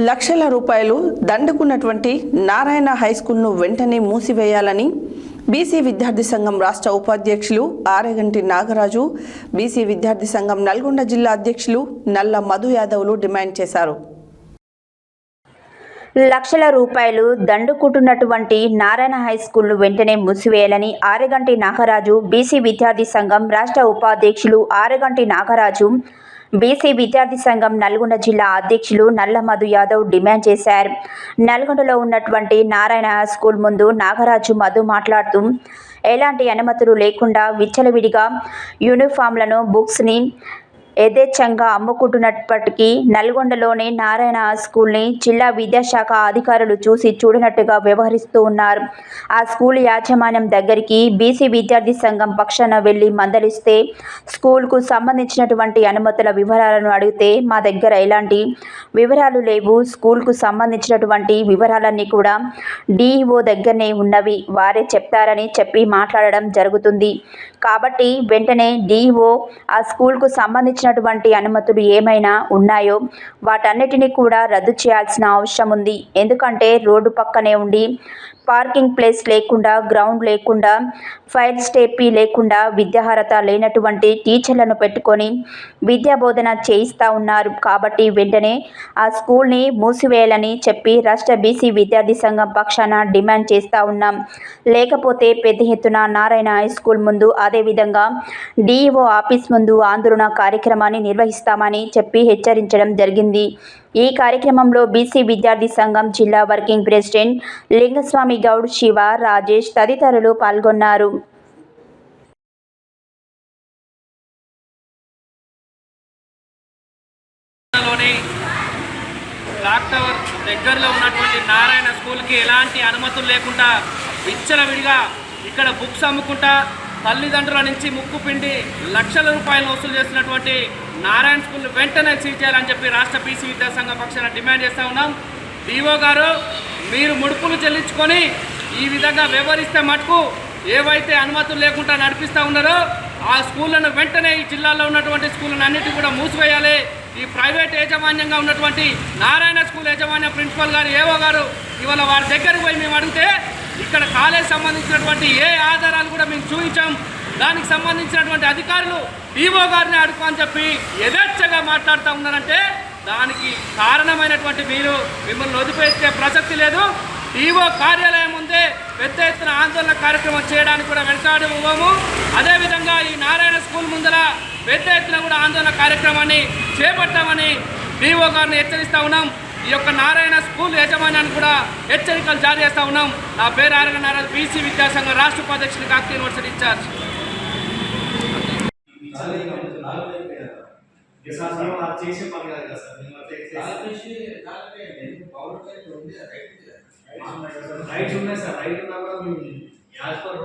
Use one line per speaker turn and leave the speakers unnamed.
లక్షల రూపాయలు దండుకున్నటువంటి నారాయణ హై స్కూల్ను వెంటనే మూసివేయాలని బీసీ విద్యార్థి సంఘం రాష్ట్ర ఉపాధ్యక్షులు ఆరగంటి నాగరాజు బీసీ విద్యార్థి సంఘం నల్గొండ జిల్లా అధ్యక్షులు నల్ల మధు యాదవ్లు డిమాండ్ చేశారు.
లక్షల రూపాయలు దండుకుంటున్నటువంటి నారాయణ హై స్కూల్ను వెంటనే మూసివేయాలని ఆరగంటి నాగరాజు బీసీ విద్యార్థి సంఘం రాష్ట్ర ఉపాధ్యక్షులు ఆరగంటి నాగరాజు బీసీ విద్యార్థి సంఘం నల్గొండ జిల్లా అధ్యక్షులు నల్ల మధు యాదవ్ డిమాండ్ చేశారు. నల్గొండలో ఉన్నటువంటి నారాయణ స్కూల్ ముందు నాగరాజు మధు మాట్లాడుతూ ఎలాంటి అనుమతులు లేకుండా విచ్చలవిడిగా యూనిఫామ్లను బుక్స్ని యథేచ్ఛంగా అమ్ముకుంటున్నప్పటికీ నల్గొండలోని నారాయణ స్కూల్ని జిల్లా విద్యాశాఖ అధికారులు చూసి చూడనట్టుగా వ్యవహరిస్తూ ఉన్నారు. ఆ స్కూల్ యాజమాన్యం దగ్గరికి బీసీ విద్యార్థి సంఘం పక్షాన వెళ్ళి మందలిస్తే స్కూల్కు సంబంధించినటువంటి అనుమతుల వివరాలను అడిగితే మా దగ్గర ఎలాంటి వివరాలు లేవు. స్కూల్కు సంబంధించినటువంటి వివరాలన్నీ కూడా డిఈఓ దగ్గరనే ఉన్నవి. వారే చెప్తారని చెప్పి మాట్లాడడం జరుగుతుంది. కాబట్టి వెంటనే డిఈఓ ఆ స్కూల్కు సంబంధించినటువంటి అనుమతులు ఏమైనా ఉన్నాయో వాటన్నిటినీ కూడా రద్దు చేయాల్సిన అవసరం ఉంది. ఎందుకంటే రోడ్డు పక్కనే ఉండి పార్కింగ్ ప్లేస్ లేకుండా గ్రౌండ్ లేకుండా ఫైర్ స్టేపీ లేకుండా విద్యార్హత లేనటువంటి టీచర్లను పెట్టుకొని విద్యా బోధన చేయిస్తూ ఉన్నారు. కాబట్టి వెంటనే ఆ స్కూల్ని మూసివేయాలని చెప్పి రాష్ట్ర బీసీ విద్యార్థి సంఘం పక్షాన డిమాండ్ చేస్తూ ఉన్నాం. లేకపోతే పెద్ద ఎత్తున నారాయణ హై స్కూల్ ముందు అదేవిధంగా డిఈఓ ఆఫీస్ ముందు ఆందోళన కార్యక్రమం కార్యక్రమాన్ని నిర్వహిస్తామని చెప్పి హెచ్చరించడం జరిగింది. ఈ కార్యక్రమంలో బీసీ విద్యార్థి సంఘం జిల్లా వర్కింగ్ ప్రెసిడెంట్ లింగస్వామి గౌడ్ శివ రాజేష్ తదితరులు పాల్గొన్నారు.
క్లాక్ టవర్ దగ్గరలో ఉన్నటువంటి నారాయణ స్కూల్కి ఎలాంటి అనుమతులు లేకుండా విచ్చలవిడిగా ఇక్కడ బుక్స్ అమ్ముకుంటా తల్లిదండ్రుల నుంచి ముక్కు పిండి లక్షల రూపాయలు వసూలు చేస్తున్నటువంటి నారాయణ స్కూల్ వెంటనే సీజ్ చేయాలని చెప్పి రాష్ట్ర బీసీ విద్యాసంఘ పక్షాన డిమాండ్ చేస్తూ ఉన్నాం. డిఓ గారు మీరు ముడుపులు చెల్లించుకొని ఈ విధంగా వ్యవహరిస్తే మటుకు ఏవైతే అనుమతులు లేకుండా నడిపిస్తూ ఉన్నారో ఆ స్కూళ్ళను వెంటనే ఈ జిల్లాలో ఉన్నటువంటి స్కూళ్ళను అన్నిటి కూడా మూసివేయాలి. ఈ ప్రైవేట్ యాజమాన్యంగా ఉన్నటువంటి నారాయణ స్కూల్ యాజమాన్య ప్రిన్సిపల్ గారు ఏవో గారు ఇవాళ వారి దగ్గరికి పోయి మేము అడిగితే ఇక్కడ కాలేజ్ సంబంధించినటువంటి ఏ ఆధారాలు కూడా మేము చూపించాం. దానికి సంబంధించినటువంటి అధికారులు ఈవో గారిని అడుగు అని చెప్పి యథేచ్ఛగా మాట్లాడుతూ ఉన్నారంటే దానికి కారణమైనటువంటి మీరు మిమ్మల్ని వదిలిపెట్టే ప్రసక్తి లేదు. ఈవో కార్యాలయం ముందే పెద్ద ఎత్తున ఆందోళన కార్యక్రమం చేయడానికి కూడా వెనకాడు ఇవ్వము అదేవిధంగా ఈ నారాయణ స్కూల్ ముందర పెద్ద ఎత్తున కూడా ఆందోళన కార్యక్రమాన్ని చేపట్టామని డిఓ గారిని హెచ్చరిస్తా ఉన్నాం. ఈ యొక్క నారాయణ స్కూల్ యాజమాన్యాన్ని కూడా హెచ్చరికలు జారీ చేస్తూ ఉన్నాం. నా పేరు ఆరగ నారాయణ బీసీ విద్యాసంఘం రాష్ట్ర ఉపాధ్యక్షులు కాకతీయ యూనివర్సిటీ ఇన్ఛార్జ్.
ఇక చేసే పని కాదు కదా సార్ మేము ఉన్నాయి సార్ రైట్ ఉన్నా కూడా మేము యాజ్ పర్